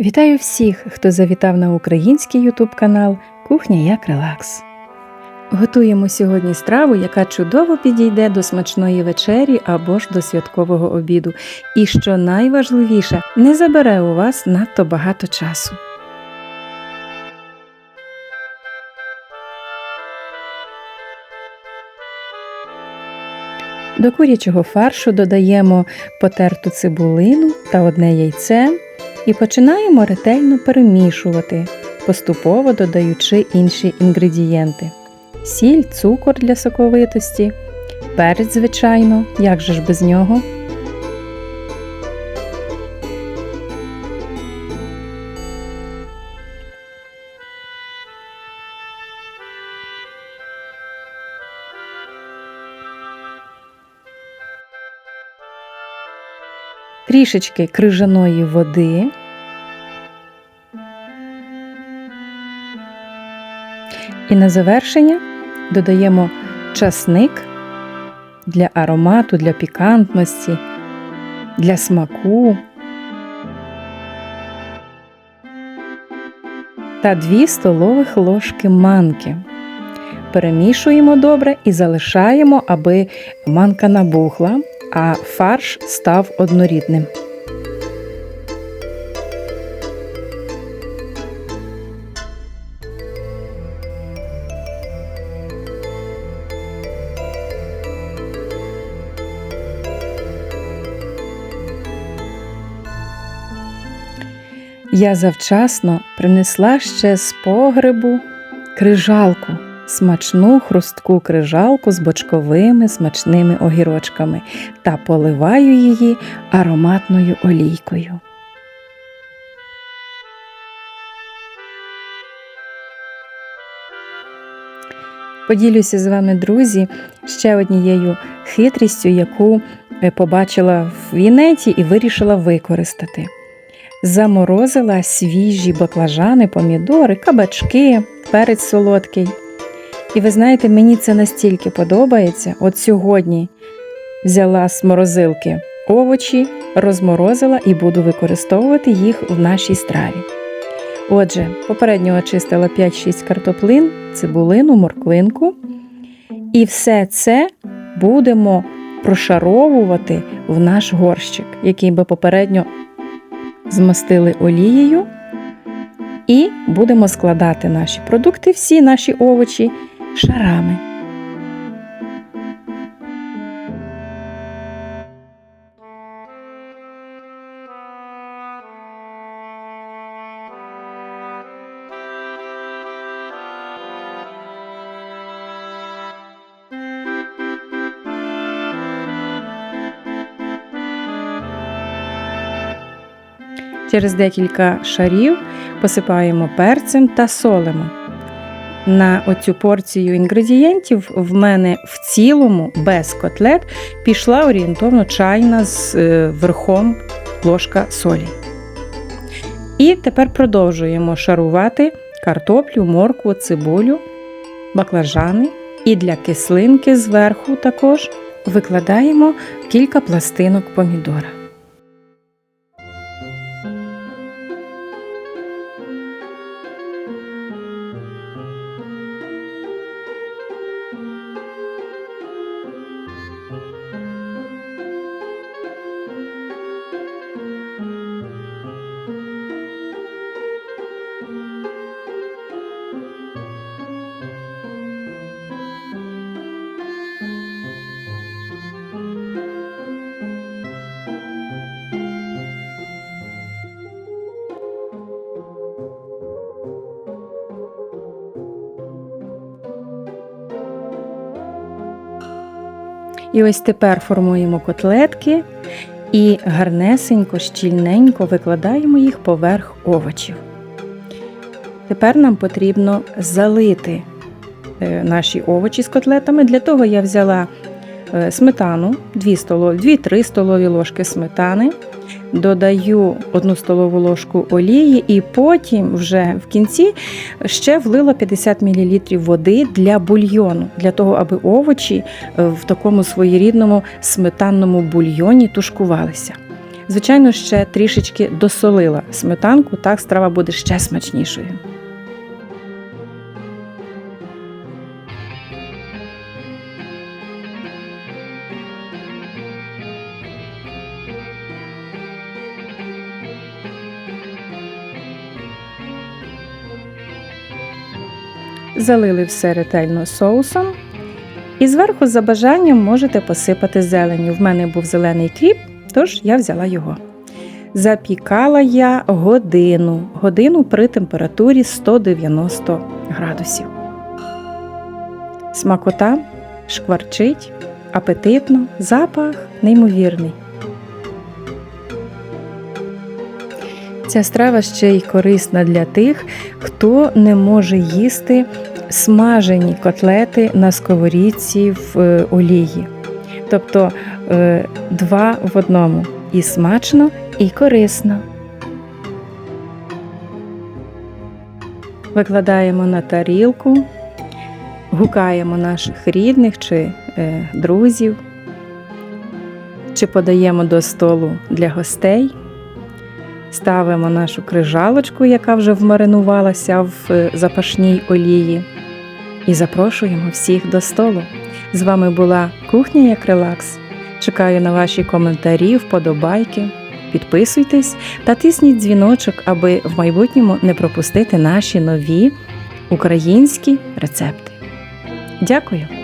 Вітаю всіх, хто завітав на український ютуб канал Кухня як релакс. Готуємо сьогодні страву, яка чудово підійде до смачної вечері або ж до святкового обіду. І що найважливіше, не забере у вас надто багато часу. До курячого фаршу додаємо потерту цибулину та одне яйце і починаємо ретельно перемішувати, поступово додаючи інші інгредієнти: сіль, цукор для соковитості, перець, звичайно, як же ж без нього. трішечки крижаної води. І на завершення додаємо часник для аромату, для пікантності, для смаку та 2 столових ложки манки. Перемішуємо добре і залишаємо, аби манка набухла а фарш став однорідним. Я завчасно принесла ще з погребу крижалку смачну хрустку крижалку з бочковими смачними огірочками та поливаю її ароматною олійкою. Поділюся з вами, друзі, ще однією хитрістю, яку е, побачила в Вінеті і вирішила використати. Заморозила свіжі баклажани, помідори, кабачки, перець солодкий. І ви знаєте, мені це настільки подобається. От сьогодні взяла з морозилки овочі, розморозила і буду використовувати їх в нашій страві. Отже, попередньо очистила 5-6 картоплин, цибулину, морквинку. І все це будемо прошаровувати в наш горщик, який би попередньо змастили олією. І будемо складати наші продукти, всі наші овочі шарами. Через декілька шарів посипаємо перцем та солимо. На оцю порцію інгредієнтів в мене в цілому без котлет пішла орієнтовно чайна з е, верхом ложка солі. І тепер продовжуємо шарувати картоплю, моркву, цибулю, баклажани. І для кислинки зверху також викладаємо кілька пластинок помідора. І ось тепер формуємо котлетки і гарнесенько, щільненько викладаємо їх поверх овочів. Тепер нам потрібно залити е, наші овочі з котлетами. Для того я взяла е, сметану, 2-3 столові ложки сметани додаю одну столову ложку олії, і потім вже в кінці ще влила 50 мл води для бульйону, для того, аби овочі е, в такому своєрідному сметанному бульйоні тушкувалися. Звичайно, ще трішечки досолила сметанку, так страва буде ще смачнішою. Залили все ретельно соусом. І зверху, за бажанням, можете посипати зеленню. В мене був зелений кріп, тож я взяла його. Запікала я годину, годину при температурі 190 градусів. Смакота шкварчить, апетитно, запах неймовірний. Ця страва ще й корисна для тих, хто не може їсти смажені котлети на сковорідці в е, олії. Тобто е, два в одному і смачно, і корисно. Викладаємо на тарілку, гукаємо наших рідних чи е, друзів, чи подаємо до столу для гостей. Ставимо нашу крижалочку, яка вже вмаринувалася в е, запашній олії, і запрошуємо всіх до столу. З вами була кухня як релакс. Чекаю на ваші коментарі, вподобайки. Підписуйтесь та тисніть дзвіночок, аби в майбутньому не пропустити наші нові українські рецепти. Дякую!